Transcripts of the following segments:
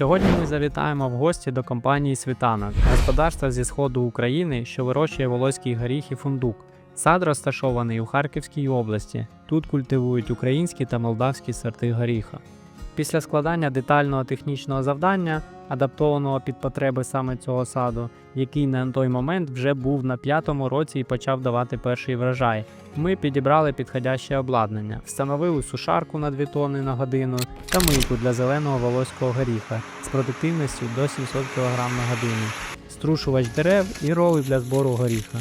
Сьогодні ми завітаємо в гості до компанії Світанок, господарства зі сходу України, що вирощує волоський горіх і фундук. Сад розташований у Харківській області. Тут культивують українські та молдавські сорти горіха. Після складання детального технічного завдання, адаптованого під потреби саме цього саду, який на той момент вже був на п'ятому році і почав давати перший врожай, ми підібрали підходяще обладнання, встановили сушарку на 2 тонни на годину та мийку для зеленого волоського горіха з продуктивністю до 700 кг на годину, струшувач дерев і роли для збору горіха.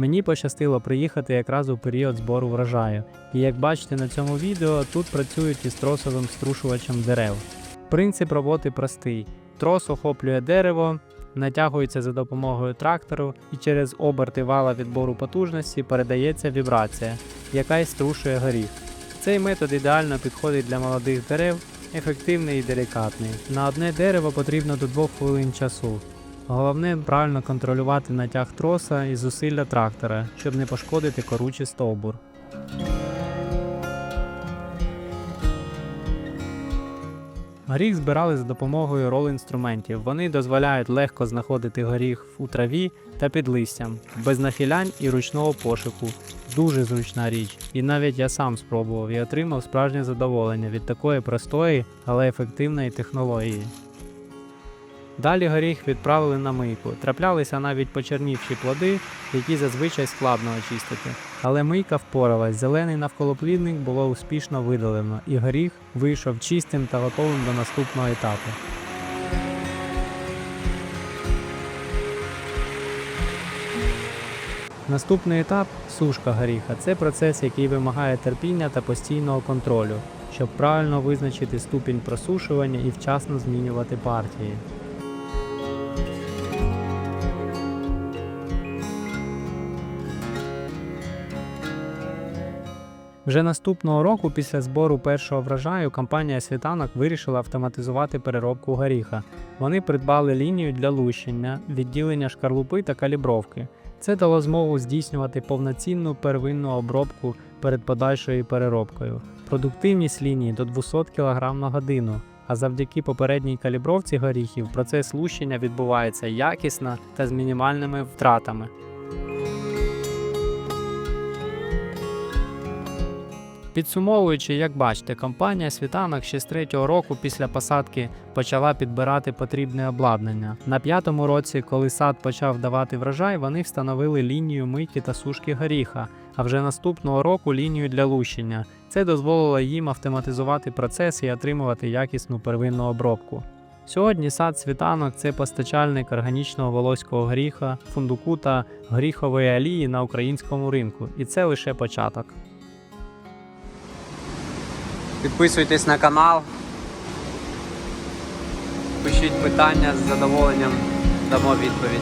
Мені пощастило приїхати якраз у період збору врожаю, і як бачите на цьому відео, тут працюють із тросовим струшувачем дерев. Принцип роботи простий: трос охоплює дерево, натягується за допомогою трактору і через оберти вала відбору потужності передається вібрація, яка й струшує горіх. Цей метод ідеально підходить для молодих дерев, ефективний і делікатний. На одне дерево потрібно до 2 хвилин часу. Головне правильно контролювати натяг троса і зусилля трактора, щоб не пошкодити коручий стовбур. Горіх збирали за допомогою рол-інструментів. Вони дозволяють легко знаходити горіх у траві та під листям, без нахилянь і ручного пошуку. Дуже зручна річ. І навіть я сам спробував і отримав справжнє задоволення від такої простої, але ефективної технології. Далі горіх відправили на мийку. Траплялися навіть почернівші плоди, які зазвичай складно очистити. Але мийка впоралась, зелений навколоплідник було успішно видалено, і горіх вийшов чистим та готовим до наступного етапу. Наступний етап сушка горіха. Це процес, який вимагає терпіння та постійного контролю, щоб правильно визначити ступінь просушування і вчасно змінювати партії. Вже наступного року, після збору першого врожаю, компанія Світанок вирішила автоматизувати переробку горіха. Вони придбали лінію для лущення, відділення шкарлупи та калібровки. Це дало змогу здійснювати повноцінну первинну обробку перед подальшою переробкою. Продуктивність лінії до 200 кг на годину. А завдяки попередній калібровці горіхів процес лущення відбувається якісно та з мінімальними втратами. Підсумовуючи, як бачите, компанія Світанок ще з третього року після посадки почала підбирати потрібне обладнання. На п'ятому році, коли сад почав давати врожай, вони встановили лінію мийки та сушки горіха, а вже наступного року лінію для лущення. Це дозволило їм автоматизувати процес і отримувати якісну первинну обробку. Сьогодні сад світанок це постачальник органічного волоського горіха, фундуку та горіхової олії на українському ринку, і це лише початок. Підписуйтесь на канал. Пишіть питання з задоволенням дамо відповідь.